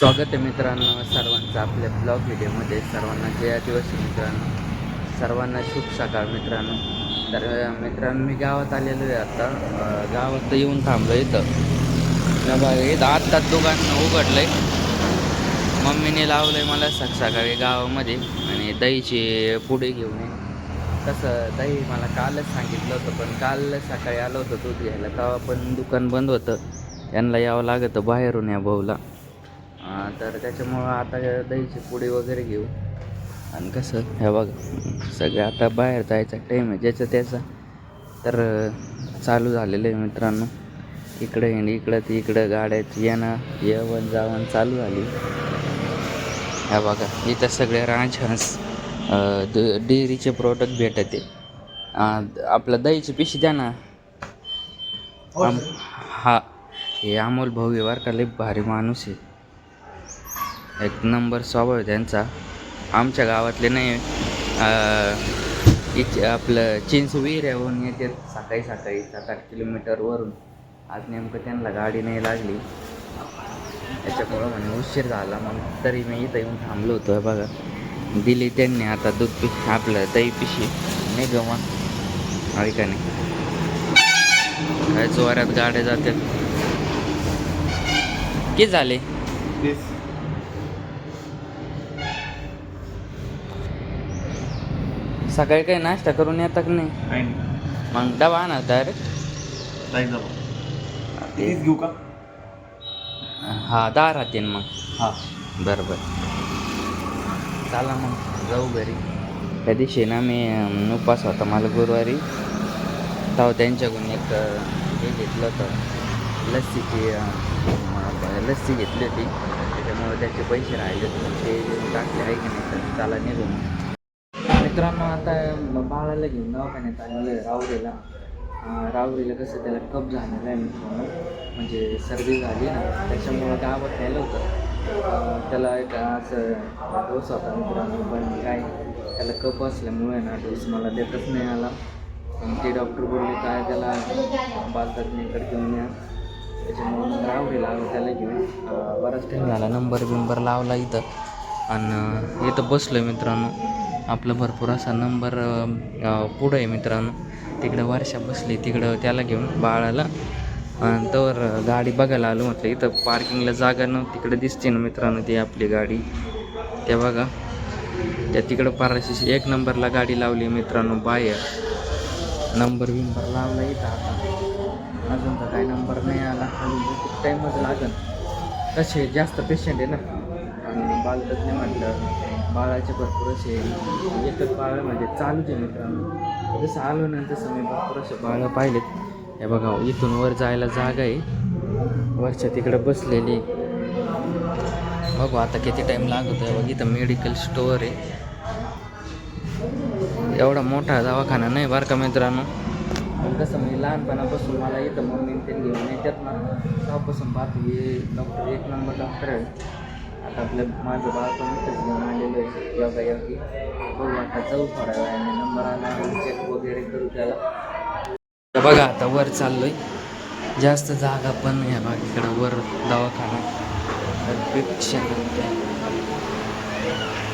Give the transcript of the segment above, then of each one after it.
स्वागत आहे मित्रांनो सर्वांचं आपल्या ब्लॉग व्हिडिओमध्ये. सर्वांना जय आदिवासी मित्रांनो. सर्वांना शुभ सकाळ मित्रांनो. तर मित्रांनो मी गावात आलेलो आहे आता. गावात येऊन थांबलो इथं. बघा इथं आत्ताच दुकान उघडलं आहे मम्मीने लावलं आहे मला सक सकाळी गावामध्ये. आणि दहीचे पुढे घेऊन ये. कसं दही मला कालच सांगितलं होतं पण काल सकाळी आलो होतं दूध घ्यायला. तेव्हा पण दुकान बंद होतं. यांना यावं लागतं बाहेरून या भाऊला. तर त्याच्यामुळं आता दहीची पुडी वगैरे घेऊ. आणि कसं हे बघा सगळं आता बाहेर जायचा टाईम आहे ज्याचं त्याचा. तर चालू झालेलं आहे मित्रांनो. इकडं येणं इकडं ते इकडं गाड्यात येणं येवण जावण चालू झाली. ह्या बघा इथं सगळे राजहंस डेअरीचे प्रोडक्ट भेटत आहे आपलं दहीची पिशी द्या ना. आम हा हे अमोल भाऊ बरं का लई भारी माणूस आहे. एक नंबर स्वभाव आहे त्यांचा. आमच्या गावातले नाही आपलं इच आपलं आहे होऊन येते सकाळी सकाळी सात आठ किलोमीटरवरून आज नेमकं त्यांना गाडी नाही लागली. त्याच्यामुळं म्हणे उशीर झाला मग तरी मी इथं येऊन थांबलो होतो. बघा दिली त्यांनी आता दूध पि आपलं दही पिशी. नाही गमा ऐका नाही? काय जोरात गाड्या जातात. किती झाले? सकाळी काही नाश्ता करून येतात नाही? मग डबा आणा डायरेक्ट जायचं तीच घेऊ का? हा दहा राहतील मग. हा. बरं बरं. चला मग जाऊ घरी. त्या दिवशी ना मी अं, उपास होता मला गुरुवारी. तेव्हा त्यांच्याकडून एक अं, हे घेतलं होतं. लस्सीची अं, अं, लस्सी घेतली होती. त्याच्यामुळे त्याचे पैसे राहिले होते. ते टाकले आहे की नाही तर त्याला निघून. मित्रांनो आता बाळाला घेऊन दवाखान्यात आलेलं आहे रावरीला रावरीला कसं त्याला कप झालेला आहे मित्रांनो. म्हणजे सर्दी झाली ना त्याच्यामुळं गावात नेलं होतं. त्याला एक असं डोस होता मित्रांनो पण काय त्याला कप असल्यामुळे ना डोस मला देतच नाही आला. पण ते डॉक्टर बोलले काय त्याला बालतज्ञकडे घेऊन या. त्याच्यामुळं रावरीला आलो त्याला घेऊन बराच टाईम झाला नंबर बिंबर लावला इथं. आणि इथं बसलो आहे मित्रांनो. आपला भरपूर असा नंबर पुढं आहे मित्रांनो. तिकडं वर्षा बसली तिकडं त्याला घेऊन बाळाला. आणि तर गाडी बघायला आलो म्हटलं इथं पार्किंगला जागा न तिकडे दिसते ना मित्रांनो ती आपली गाडी. त्या बघा. त्या तिकडं पाराशी एक नंबरला गाडी लावली मित्रांनो बाहेर. नंबर विंबर लावला इथं आता. अजून तर काय नंबर नाही आला. अजून खूप टाईमच लागेल. तसे जास्त पेशंट आहे ना. आणि बालतज्ञ म्हटलं बाळाचे भरपूर असे एकच बाळ म्हणजे चालूच आहे मित्रांनो. जसं आलो नंतर मी भरपूर असे बाळं पाहिलेत. हे बघा इथून वर जायला जागा आहे. वरच्या तिकडं बसलेली. बघू आता किती टाईम लागतो आहे बघ इथं मेडिकल स्टोअर आहे. एवढा मोठा दवाखाना नाही बरं का मित्रांनो. पण कसं म्हणजे लहानपणापासून मला येतं मम्मी ते घेऊन येतात ना तेव्हापासून पाहतो हे डॉक्टर एक नंबर डॉक्टर आहे. आता आपलं माझं बाळ पण इथंच घेऊन आलेलं आहे. योगा योगी. बघू आता जाऊ थोड्या वेळाने. नंबर आला चेक वगैरे करू त्याला. बघा आता वर चाललोय. जास्त जागा पण नाही आहे बघा इकडं. वर दवाखाना. तर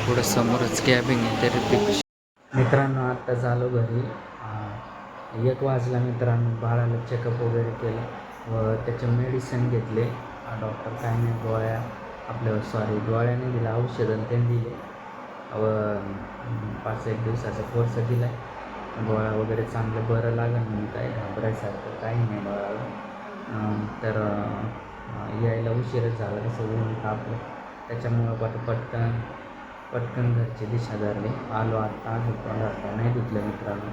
पुढं समोरच कॅबिन आहे तरी पेक्षा मित्रांनो आत्ता झालो घरी. एक वाजला मित्रांनो बाळाला चेकअप वगैरे केलं. व त्याचे मेडिसिन घेतले. डॉक्टर काय नाही गोळ्या आपल्या सॉरी गोळ्याने औषध आणि त्यांनी दिले. व पाच एक दिवसाचा कोर्स दिला आहे गोळा वगैरे चांगलं बरं लागेल म्हणून काय घाबरायसारखं काही नाही बाळाला. तर यायला उशीरच झाला कसं ऊन कापलं त्याच्यामुळं पट पटकन पटकन घरची दिशा धरली. आलो आत्ता आलो तोंडात नाही धुतलं मित्रांनो.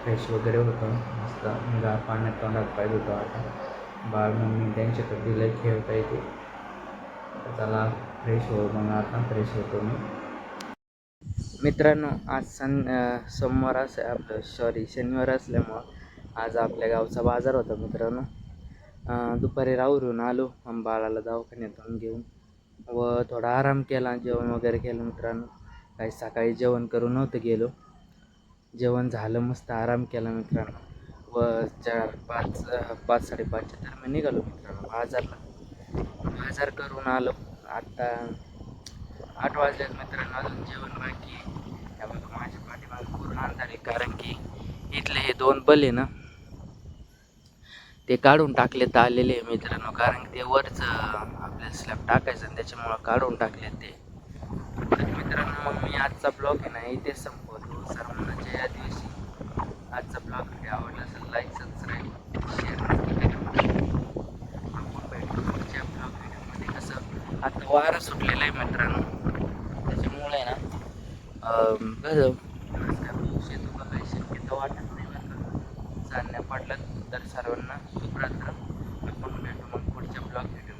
फ्रेश वगैरे होतो. मस्त. गार पाण्यात तोंडात पाय धुतो आता. बाळ मम्मी त्यांच्याकडे दिलं खेळता येते. चला फ्रेश हो मग आता फ्रेश होतो मी. मित्रांनो आज सन सोमवार असं आपलं सॉरी शनिवार असल्यामुळं आज आपल्या गावचा बाजार होता मित्रांनो. दुपारी राहुरून आलो बाळाला दवाखान्यातून घेऊन. व थोडा आराम केला जेवण वगैरे केलं मित्रांनो. काही सकाळी जेवण करून नव्हतं गेलो. जेवण झालं मस्त आराम केला मित्रांनो. व चार पाच पाच साडेपाचच्या दरम्यान निघालो मित्रांनो बाजारला. बाजार करून आलो. आत्ता आठ वाजल्यात मित्रांनो अजून जेवण बाकी त्यामुळे माझ्या पाठीमागे पूर्ण अंधार आहे कारण की इथले हे दोन बल आहे ना ते काढून टाकलेत आलेले आहे मित्रांनो कारण ते वरचं आपल्याला स्लॅब टाकायचं आणि त्याच्यामुळं काढून टाकले ते. मित्रांनो मग मी आजचा ब्लॉग आहे ना इथे संपवतो. सर्वांनाच्या या दिवशी आजचा ब्लॉग आवडला असेल लाईक सबस्क्राईब शेअर आपण भेटू पुढच्या ब्लॉग व्हिडिओमध्ये कसं आता वारं सुटलेलं आहे मित्रांनो. त्याच्यामुळे ना कसं थोडंसं काही शक्यता वाटत नाही बरं चालण्या पडलं तर सर्वांना शुभरात्र. आपण भेटू मग पुढच्या ब्लॉग व्हिडिओ